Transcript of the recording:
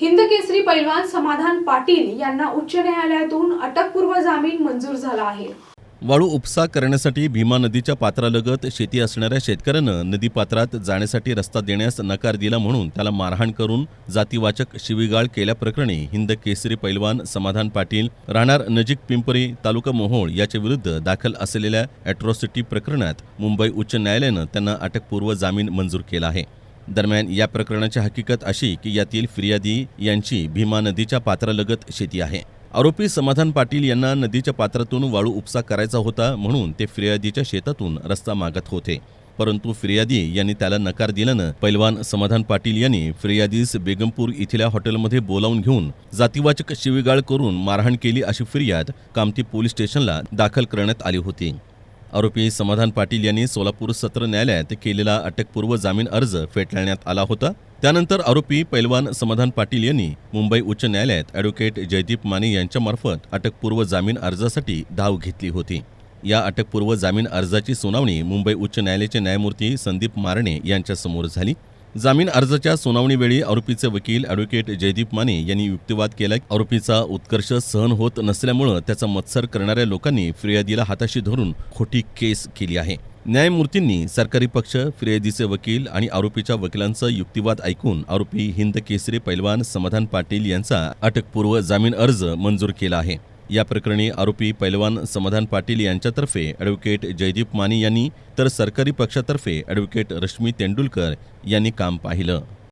हिंद केसरी पैलवान समाधान पाटील यांना उच्च न्यायालयातून अटकपूर्व जामीन मंजूर झाला आहे. वाळू उपसा करण्यासाठी भीमा नदीच्या पात्रालगत शेती असणाऱ्या शेतकऱ्यानं नदीपात्रात जाण्यासाठी रस्ता देण्यास नकार दिला म्हणून त्याला मारहाण करून जातीवाचक शिवीगाळ केल्याप्रकरणी हिंद केसरी पैलवान समाधान पाटील राहणार नजीक पिंपरी तालुका मोहोळ याच्या विरुद्ध दाखल असलेल्या अॅट्रॉसिटी प्रकरणात मुंबई उच्च न्यायालयानं त्यांना अटकपूर्व जामीन मंजूर केला आहे. दरम्यान या प्रकरणाची हकीकत अशी की यातील फिर्यादी यांची भीमा नदीच्या पात्रालगत शेती आहे. आरोपी समाधान पाटील यांना नदीच्या पात्रातून वाळू उपसा करायचा होता म्हणून ते फिर्यादीच्या शेतातून रस्ता मागत होते. परंतु फिर्यादी यांनी त्याला नकार दिल्यानं पैलवान समाधान पाटील यांनी फिर्यादीस बेगमपूर इथल्या हॉटेलमध्ये बोलावून घेऊन जातीवाचक शिवीगाळ करून मारहाण केली अशी फिर्याद कामती पोलीस स्टेशनला दाखल करण्यात आली होती. आरोपी समाधान पाटील यांनी सोलापूर सत्र न्यायालयात केलेला अटकपूर्व जामीन अर्ज फेटाळण्यात आला होता. त्यानंतर आरोपी पैलवान समाधान पाटील यांनी मुंबई उच्च न्यायालयात ॲडव्होकेट जयदीप माने यांच्यामार्फत अटकपूर्व जामीन अर्जासाठी धाव घेतली होती. या अटकपूर्व जामीन अर्जाची सुनावणी मुंबई उच्च न्यायालयाचे न्यायमूर्ती संदीप मारणे यांच्यासमोर झाली. जामीन अर्जाच्या सुनावणीवेळी आरोपीचे वकील अॅडव्होकेट जयदीप माने यांनी युक्तिवाद केला आरोपीचा उत्कर्ष सहन होत नसल्यामुळं त्याचा मत्सर करणाऱ्या लोकांनी फिर्यादीला हाताशी धरून खोटी केस केली आहे. न्यायमूर्तींनी सरकारी पक्ष फिर्यादीचे वकील आणि आरोपीच्या वकिलांचा युक्तिवाद ऐकून आरोपी हिंद केसरी पैलवान समाधान पाटील यांचा अटकपूर्व जामीन अर्ज मंजूर केला आहे. या प्रकरणी आरोपी पैलवान समाधान पाटील यांच्यातर्फे ॲडव्होकेट जयदीप माने यांनी तर सरकारी पक्षातर्फे ॲडव्होकेट रश्मी तेंडुलकर यांनी काम पाहिलं.